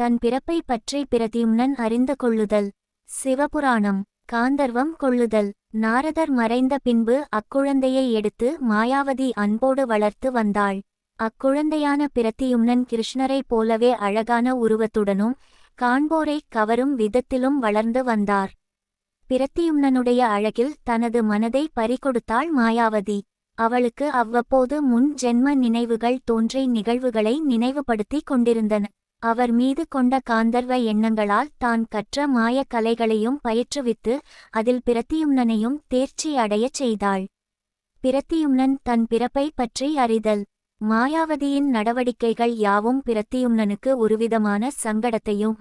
தன் பிறப்பை பற்றி பிரதியும்னன் அறிந்து கொள்ளுதல். சிவபுராணம். காந்தர்வம் கொள்ளுதல். நாரதர் மறைந்த பின்பு அக்குழந்தையை எடுத்து மாயாவதி அன்போடு வளர்த்து வந்தாள். அக்குழந்தையான பிரத்தியும்னன் கிருஷ்ணரைப் போலவே அழகான உருவத்துடனும் காண்போரைக் கவரும் விதத்திலும் வளர்ந்து வந்தார். பிரத்தியும்னனுடைய அழகில் தனது மனதை பறிகொடுத்தாள் மாயாவதி. அவளுக்கு அவ்வப்போது முன் ஜென்ம நினைவுகள் தோன்றி நிகழ்வுகளை நினைவுபடுத்திக் கொண்டிருந்தன. அவர் மீது கொண்ட காந்தர்வ எண்ணங்களால் தான் கற்ற மாயக் கலைகளையும் பயிற்றுவித்து அதில் பிரத்தியும்னனையும் தேர்ச்சி அடையச் செய்தாள். பிரத்தியும்னன் தன் பிறப்பை பற்றி அறிதல். மாயாவதியின் நடவடிக்கைகள் யாவும் பிரத்தியும்னனுக்கு ஒருவிதமான சங்கடத்தையும்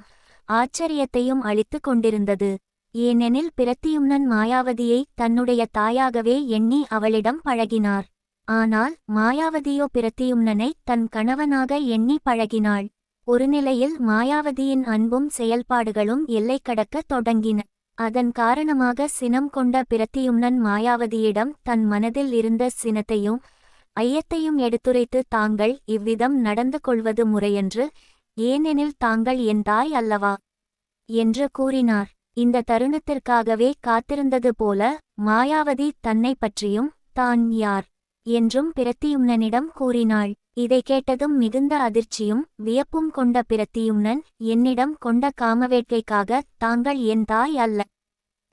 ஆச்சரியத்தையும் அளித்துக் கொண்டிருந்தது. ஏனெனில் பிரத்தியும்னன் மாயாவதியை தன்னுடைய தாயாகவே எண்ணி அவளிடம் பழகினார். ஆனால் மாயாவதியோ பிரத்தியும்னனை தன் கணவனாக எண்ணி பழகினாள். ஒரு நிலையில் மாயாவதியின் அன்பும் செயல்பாடுகளும் எல்லை கடக்கத் தொடங்கின. அதன் காரணமாக சினம் கொண்ட பிரத்தியும்னன் மாயாவதியிடம் தன் மனதில் இருந்த சினத்தையும் ஐயத்தையும் எடுத்துரைத்து தாங்கள் இவ்விதம் நடந்து கொள்வது முறையன்று ஏனெனில் தாங்கள் என் தாய் அல்லவா? என்று கூறினார். இந்த தருணத்திற்காகவே காத்திருந்தது போல மாயாவதி தன்னை பற்றியும் தான் யார்? என்றும் பிரத்தியும்னனிடம் கூறினாள். இதை கேட்டதும் மிகுந்த அதிர்ச்சியும் வியப்பும் கொண்ட பிரத்தியும்னன் என்னிடம் கொண்ட காமவேட்கைக்காக தாங்கள் என் தாய் அல்ல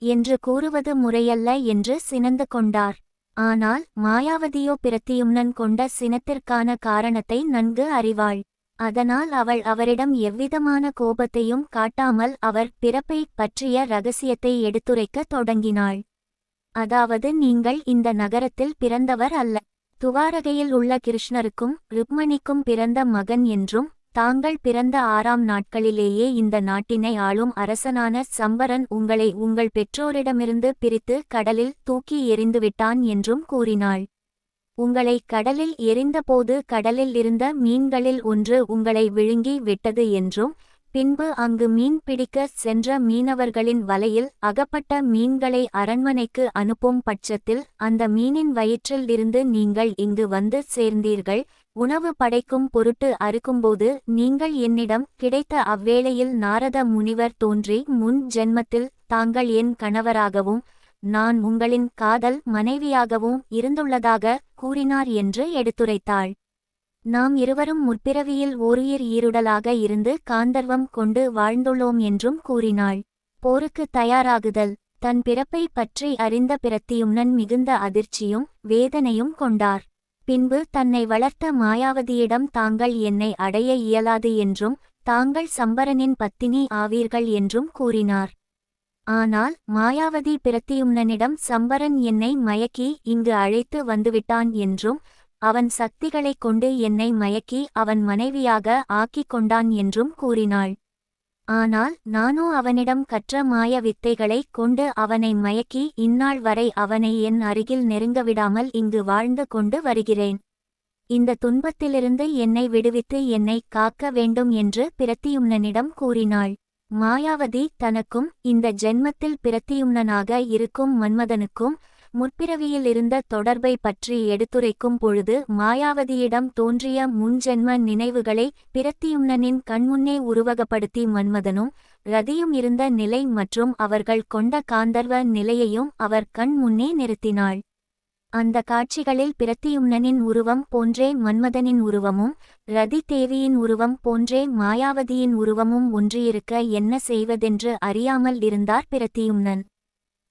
என்று கூறுவது முறையல்ல என்று சினந்து கொண்டார். ஆனால் மாயாவதியோ பிரத்தியும்னன் கொண்ட சினத்திற்கான காரணத்தை நன்கு அறிவாள். அதனால் அவள் அவரிடம் எவ்விதமான கோபத்தையும் காட்டாமல் அவர் பிறப்பை பற்றிய ரகசியத்தை எடுத்துரைக்கத் தொடங்கினாள். அதாவது நீங்கள் இந்த நகரத்தில் பிறந்தவர் அல்ல. துவாரகையில் உள்ள கிருஷ்ணருக்கும் ருக்மணிக்கும் பிறந்த மகன் என்றும் தாங்கள் பிறந்த ஆறாம் நாட்களிலேயே இந்த நாட்டினை ஆளும் அரசனான சம்பரன் உங்களை உங்கள் பெற்றோரிடமிருந்து பிரித்து கடலில் தூக்கி எறிந்துவிட்டான் என்றும் கூறினாள். உங்களை கடலில் எரிந்தபோது கடலில் இருந்த மீன்களில் ஒன்று உங்களை விழுங்கி விட்டது என்றும் பின்பு அங்கு மீன் பிடிக்க சென்ற மீனவர்களின் வலையில் அகப்பட்ட மீன்களை அரண்மனைக்கு அனுப்பும் பட்சத்தில் அந்த மீனின் வயிற்றில் இருந்து நீங்கள் இங்கு வந்து சேர்ந்தீர்கள் உணவு படைக்கும் பொருட்டு அறுக்கும்போது நீங்கள் என்னிடம் கிடைத்த அவ்வேளையில் நாரத முனிவர் தோன்றி முன் ஜென்மத்தில் தாங்கள் என் கணவராகவும் நான் உங்களின் காதல் மனைவியாகவும் இருந்துள்ளதாக கூறினார் என்று எடுத்துரைத்தாள். நாம் இருவரும் முற்பிறவியில் ஓருயிர் ஈருடலாக இருந்து காந்தர்வம் கொண்டு வாழ்ந்துள்ளோம் என்றும் கூறினாள். போருக்கு தயாராகுதல். தன் பிறப்பை பற்றி அறிந்த பிரத்தியும்னன் மிகுந்த அதிர்ச்சியும் வேதனையும் கொண்டார். பின்பு தன்னை வளர்த்த மாயாவதியிடம் தாங்கள் என்னை அடைய இயலாது என்றும் தாங்கள் சம்பரனின் பத்தினி ஆவீர்கள் என்றும் கூறினார். ஆனால் மாயாவதி பிரத்தியும்னனிடம் சம்பரன் என்னை மயக்கி இங்கு அழைத்து வந்துவிட்டான் என்றும் அவன் சக்திகளைக் கொண்டு என்னை மயக்கி அவன் மனைவியாக ஆக்கிக் கொண்டான் என்றும் கூறினாள். ஆனால் நானோ அவனிடம் கற்ற மாய வித்தைகளைக் கொண்டு அவனை மயக்கி இந்நாள் வரை அவனை என் அருகில் நெருங்கவிடாமல் இங்கு வாழ்ந்து கொண்டு வருகிறேன். இந்த துன்பத்திலிருந்து என்னை விடுவித்து என்னை காக்க வேண்டும் என்று பிரத்தியும்னனிடம் கூறினாள். மாயாவதி தனக்கும் இந்த ஜென்மத்தில் பிரத்தியும்னனாக இருக்கும் மன்மதனுக்கும் முற்பிறவியில் இருந்த தொடர்பை பற்றி எடுத்துரைக்கும் பொழுது மாயாவதியிடம் தோன்றிய முன்ஜென்ம நினைவுகளை பிரத்தியும்னனின் கண்முன்னே உருவகப்படுத்தி மன்மதனும் ரதியும் இருந்த நிலை மற்றும் அவர்கள் கொண்ட காந்தர்வ நிலையையும் அவர் கண் முன்னே நிறுத்தினாள். அந்த காட்சிகளில் பிரத்தியும்னனின் உருவம் போன்றே மன்மதனின் உருவமும் ரதி தேவியின் உருவம் போன்றே மாயாவதியின் உருவமும் ஒன்றியிருக்க என்ன செய்வதென்று அறியாமல் இருந்தார் பிரத்தியும்னன்.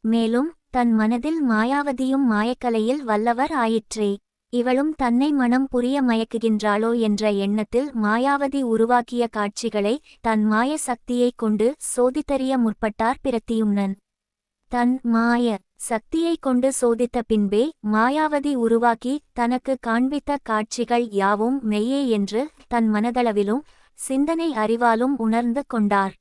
மேலும் தன் மனதில் மாயாவதியும் மாயக்கலையில் வல்லவர் ஆயிற்றே. இவளும் தன்னை மனம் புரிய மயக்குகின்றாளோ என்ற எண்ணத்தில் மாயாவதி உருவாக்கிய காட்சிகளை தன் மாய சக்தியைக் கொண்டு சோதித்தறிய முற்பட்டார் பிரத்தியும்னன். தன் மாய சக்தியைக் கொண்டு சோதித்த பின்பே மாயாவதி உருவாக்கி தனக்கு காண்பித்த காட்சிகள் யாவும் மெய்யே என்று தன் மனதளவிலும் சிந்தனை அறிவாலும் உணர்ந்து கொண்டார்.